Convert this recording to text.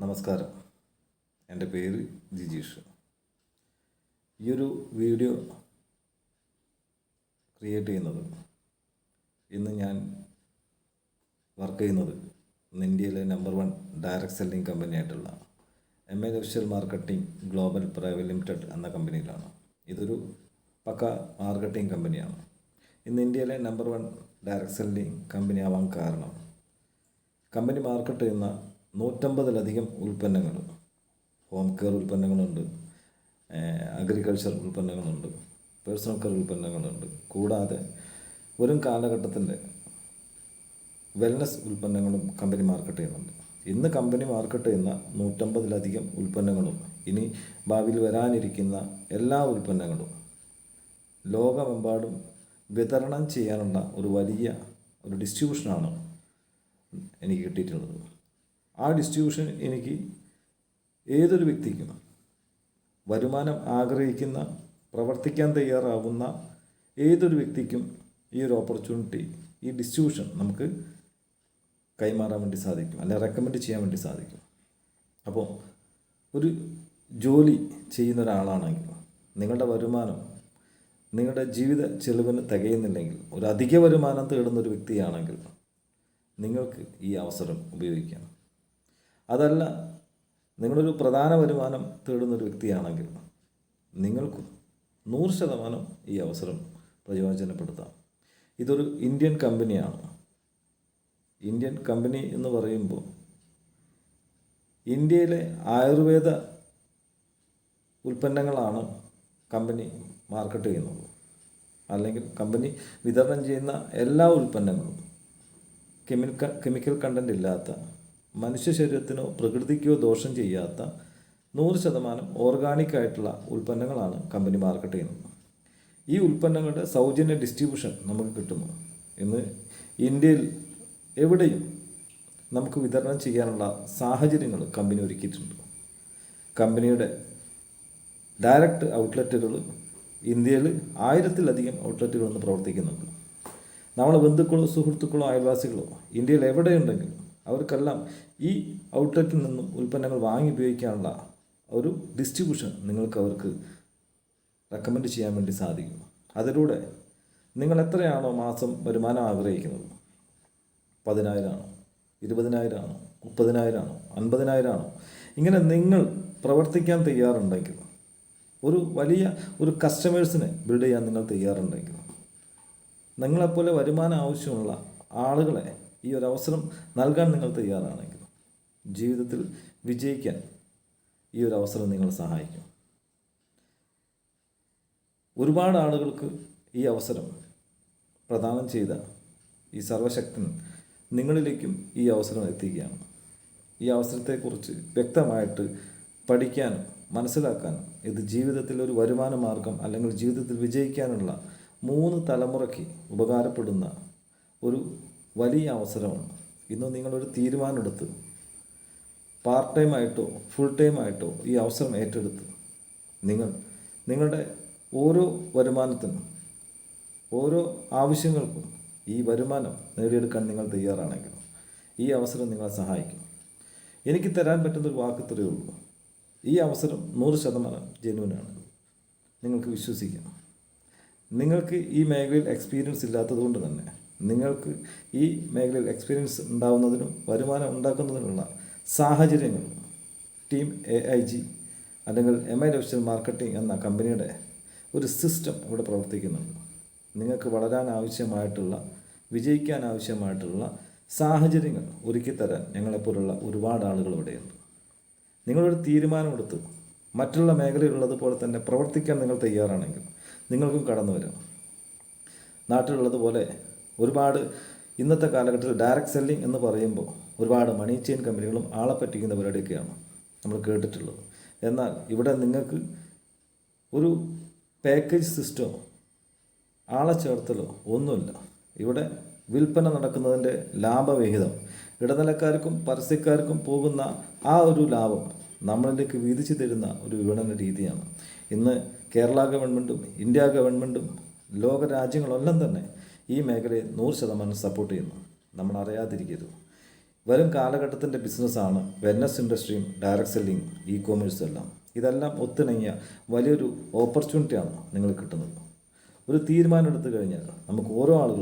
നമസ്കാരം. എന്റെ പേര് ജിജീഷ്. ഈ ഒരു വീഡിയോ ക്രിയേറ്റ് ചെയ്യുന്നത് ഇന്ന് ഞാൻ വർക്ക് ചെയ്യുന്നത് ഇന്ത്യയിലെ number one direct selling കമ്പനിയായിട്ടുള്ള M A official marketing global private limited എന്ന കമ്പനിയിലാണ് ഇതൊരു പക്ക മാർക്കറ്റിംഗ് കമ്പനിയാണ് ഇന്ന് ഇന്ത്യയിലെ number one direct selling company ആവാൻ കാരണം കമ്പനി മാർക്കറ്റ് ചെയ്യുന്ന നൂറ്റമ്പതിലധികം ഉൽപ്പന്നങ്ങൾ ഹോം കെയർ ഉൽപ്പന്നങ്ങളുണ്ട് അഗ്രികൾച്ചർ ഉൽപ്പന്നങ്ങളുണ്ട് പേഴ്സണൽ കെയർ ഉൽപ്പന്നങ്ങളുണ്ട്. കൂടാതെ വരും കാലഘട്ടത്തിന്റെ വെൽനസ് ഉൽപ്പന്നങ്ങളും കമ്പനി മാർക്കറ്റ് ചെയ്യുന്നുണ്ട്. ഇന്ന് കമ്പനി മാർക്കറ്റ് ചെയ്യുന്ന നൂറ്റമ്പതിലധികം ഉൽപ്പന്നങ്ങളും ഇനി ഭാവിയിൽ വരാനിരിക്കുന്ന എല്ലാ ഉൽപ്പന്നങ്ങളും ലോകമെമ്പാടും വിതരണം ചെയ്യാനുള്ള ഒരു വലിയ ഒരു ഡിസ്ട്രിബ്യൂഷനാണ് എനിക്ക് കിട്ടിയിട്ടുള്ളത്. ആ ഡിസ്ട്രിബ്യൂഷൻ എനിക്ക് ഏതൊരു വ്യക്തിക്കും വരുമാനം ആഗ്രഹിക്കുന്ന പ്രവർത്തിക്കാൻ തയ്യാറാവുന്ന ഏതൊരു വ്യക്തിക്കും ഈ ഒരു ഓപ്പർച്യൂണിറ്റി ഈ ഡിസ്ട്രിബ്യൂഷൻ നമുക്ക് കൈമാറാൻ വേണ്ടി സാധിക്കും. അല്ലെങ്കിൽ റെക്കമെൻഡ് ചെയ്യാൻ വേണ്ടി സാധിക്കും. അപ്പോൾ ഒരു ജോലി ചെയ്യുന്ന ഒരാളാണെങ്കിൽ നിങ്ങളുടെ വരുമാനം നിങ്ങളുടെ ജീവിത ചെലവിന് തികയുന്നില്ലെങ്കിൽ ഒരു അധിക വരുമാനം തേടുന്ന ഒരു വ്യക്തിയാണെങ്കിൽ നിങ്ങൾക്ക് ഈ അവസരം ഉപയോഗിക്കാം. അതല്ല നിങ്ങളൊരു പ്രധാന വരുമാനം തേടുന്ന ഒരു വ്യക്തിയാണെങ്കിൽ നിങ്ങൾക്ക് നൂറ് ശതമാനം ഈ അവസരം പ്രയോജനപ്പെടുത്താം. ഇതൊരു ഇന്ത്യൻ കമ്പനിയാണ്. ഇന്ത്യൻ കമ്പനി എന്ന് പറയുമ്പോൾ ഇന്ത്യയിലെ ആയുർവേദ ഉൽപ്പന്നങ്ങളാണ് കമ്പനി മാർക്കറ്റ് ചെയ്യുന്നത്. അല്ലെങ്കിൽ കമ്പനി വിതരണം ചെയ്യുന്ന എല്ലാ ഉൽപ്പന്നങ്ങളും കെമിക്കൽ കെമിക്കൽ കണ്ടന്റ് ഇല്ലാത്ത മനുഷ്യ ശരീരത്തിനോ പ്രകൃതിക്കോ ദോഷം ചെയ്യാത്ത നൂറ് ശതമാനം ഓർഗാനിക് ആയിട്ടുള്ള ഉൽപ്പന്നങ്ങളാണ് കമ്പനി മാർക്കറ്റ് ചെയ്യുന്നത്. ഈ ഉൽപ്പന്നങ്ങളുടെ സൗജന്യ ഡിസ്ട്രിബ്യൂഷൻ നമുക്ക് കിട്ടുന്നു ഇന്ന് ഇന്ത്യയിൽ എവിടെയും നമുക്ക് വിതരണം ചെയ്യാനുള്ള സാഹചര്യങ്ങൾ കമ്പനി ഒരുക്കിയിട്ടുണ്ട്. കമ്പനിയുടെ ഡയറക്റ്റ് ഔട്ട്ലെറ്റുകൾ ഇന്ത്യയിൽ ആയിരത്തിലധികം ഔട്ട്ലെറ്റുകൾ ഇന്ന് പ്രവർത്തിക്കുന്നുണ്ട്. നമ്മളെ ബന്ധുക്കളോ സുഹൃത്തുക്കളോ അയൽവാസികളോ ഇന്ത്യയിൽ എവിടെയുണ്ടെങ്കിലും അവർക്കെല്ലാം ഈ ഔട്ട്ലെറ്റിൽ നിന്നും ഉൽപ്പന്നങ്ങൾ വാങ്ങി ഉപയോഗിക്കാനുള്ള ഒരു ഡിസ്ട്രിബ്യൂഷൻ നിങ്ങൾക്ക് അവർക്ക് റെക്കമെൻഡ് ചെയ്യാൻ വേണ്ടി സാധിക്കും. അതിലൂടെ നിങ്ങൾ എത്രയാണോ മാസം വരുമാനം ആഗ്രഹിക്കുന്നത്? പതിനായിരമാണോ ഇരുപതിനായിരമാണോ മുപ്പതിനായിരമാണോ അൻപതിനായിരമാണോ ഇങ്ങനെ നിങ്ങൾ പ്രവർത്തിക്കാൻ തയ്യാറുണ്ടെങ്കിൽ ഒരു വലിയ ഒരു കസ്റ്റമേഴ്സിനെ ബിൽഡ് ചെയ്യാൻ നിങ്ങൾ തയ്യാറുണ്ടെങ്കിൽ നിങ്ങളെപ്പോലെ വരുമാനം ആവശ്യമുള്ള ആളുകളെ ഈ ഒരു അവസരം നൽകാൻ നിങ്ങൾ തയ്യാറാണെങ്കിൽ ജീവിതത്തിൽ വിജയിക്കാൻ ഈ ഒരു അവസരം നിങ്ങളെ സഹായിക്കും. ഒരുപാട് ആളുകൾക്ക് ഈ അവസരം പ്രദാനം ചെയ്ത ഈ സർവശക്തൻ നിങ്ങളിലേക്കും ഈ അവസരം എത്തിക്കുകയാണ്. ഈ അവസരത്തെക്കുറിച്ച് വ്യക്തമായിട്ട് പഠിക്കാനും മനസ്സിലാക്കാനും ഇത് ജീവിതത്തിൽ ഒരു വരുമാന മാർഗം അല്ലെങ്കിൽ ജീവിതത്തിൽ വിജയിക്കാനുള്ള മൂന്ന് തലമുറയ്ക്ക് ഉപകാരപ്പെടുന്ന ഒരു വലിയ അവസരമാണ്. ഇന്ന് നിങ്ങളൊരു തീരുമാനമെടുത്ത് പാർട്ട് ടൈം ആയിട്ടോ ഫുൾ ടൈം ആയിട്ടോ ഈ അവസരം ഏറ്റെടുത്ത് നിങ്ങൾ നിങ്ങളുടെ ഓരോ വരുമാനത്തിനും ഓരോ ആവശ്യങ്ങൾക്കും ഈ വരുമാനം നേടിയെടുക്കാൻ നിങ്ങൾ തയ്യാറാണെങ്കിൽ ഈ അവസരം നിങ്ങളെ സഹായിക്കും. എനിക്ക് തരാൻ പറ്റുന്നൊരു വാക്ക് ഇത്രയേ ഉള്ളൂ. ഈ അവസരം നൂറ് ശതമാനം ജെന്യൂനാണ്. നിങ്ങൾക്ക് വിശ്വസിക്കാം. നിങ്ങൾക്ക് ഈ മേഖലയിൽ എക്സ്പീരിയൻസ് ഇല്ലാത്തതുകൊണ്ട് തന്നെ നിങ്ങൾക്ക് ഈ മേഖലയിൽ എക്സ്പീരിയൻസ് ഉണ്ടാവുന്നതിനും വരുമാനം ഉണ്ടാക്കുന്നതിനുള്ള സാഹചര്യങ്ങൾ. ടീം എ ഐ ജി അല്ലെങ്കിൽ എം ഐ ഒഫീഷ്യൽ മാർക്കറ്റിംഗ് എന്ന കമ്പനിയുടെ ഒരു സിസ്റ്റം ഇവിടെ പ്രവർത്തിക്കുന്നുണ്ട്. നിങ്ങൾക്ക് വളരാൻ ആവശ്യമായിട്ടുള്ള വിജയിക്കാൻ ആവശ്യമായിട്ടുള്ള സാഹചര്യങ്ങൾ ഒരുക്കിത്തരാൻ ഞങ്ങളെപ്പോലുള്ള ഒരുപാട് ആളുകൾ ഇവിടെയുണ്ട്. നിങ്ങളൊരു തീരുമാനമെടുത്ത് മറ്റുള്ള മേഖലയിലുള്ളതുപോലെ തന്നെ പ്രവർത്തിക്കാൻ നിങ്ങൾ തയ്യാറാണെങ്കിൽ നിങ്ങൾക്കും കടന്നു വരാം. നാട്ടിലുള്ളതുപോലെ ഒരുപാട് ഇന്നത്തെ കാലഘട്ടത്തിൽ ഡയറക്റ്റ് സെല്ലിംഗ് എന്ന് പറയുമ്പോൾ ഒരുപാട് മണി ചെയിൻ കമ്പനികളും ആളെ പറ്റിക്കുന്ന പരിപാടിയൊക്കെയാണ് നമ്മൾ കേട്ടിട്ടുള്ളത്. എന്നാൽ ഇവിടെ നിങ്ങൾക്ക് ഒരു പാക്കേജ് സിസ്റ്റമോ ആളെ ചേർത്തലോ ഒന്നുമില്ല. ഇവിടെ വിൽപ്പന നടക്കുന്നതിന്റെ ലാഭവിഹിതം ഇടനിലക്കാർക്കും പരസ്യക്കാർക്കും പോകുന്ന ആ ഒരു ലാഭം നമ്മളിലേക്ക് വീതിച്ചു തരുന്ന ഒരു വിപണന രീതിയാണ്. ഇന്ന് കേരള ഗവൺമെന്റും ഇന്ത്യ ഗവൺമെന്റും ലോക രാജ്യങ്ങളെല്ലാം തന്നെ ഈ മേഖലയെ നൂറ് ശതമാനം സപ്പോർട്ട് ചെയ്യുന്നു. നമ്മൾ അറിയാതിരിക്കരുത്. വരും കാലഘട്ടത്തിന്റെ ബിസിനസ്സാണ് വെൽനസ് ഇൻഡസ്ട്രിയും ഡയറക്റ്റ് സെല്ലിംഗ് ഇ കോമേഴ്സും എല്ലാം. ഇതെല്ലാം ഒത്തിണങ്ങിയ വലിയൊരു ഓപ്പർച്യൂണിറ്റിയാണ് നിങ്ങൾ കിട്ടുന്നത്. ഒരു തീരുമാനം എടുത്തു കഴിഞ്ഞാൽ നമുക്ക് ഓരോ ആളുകൾ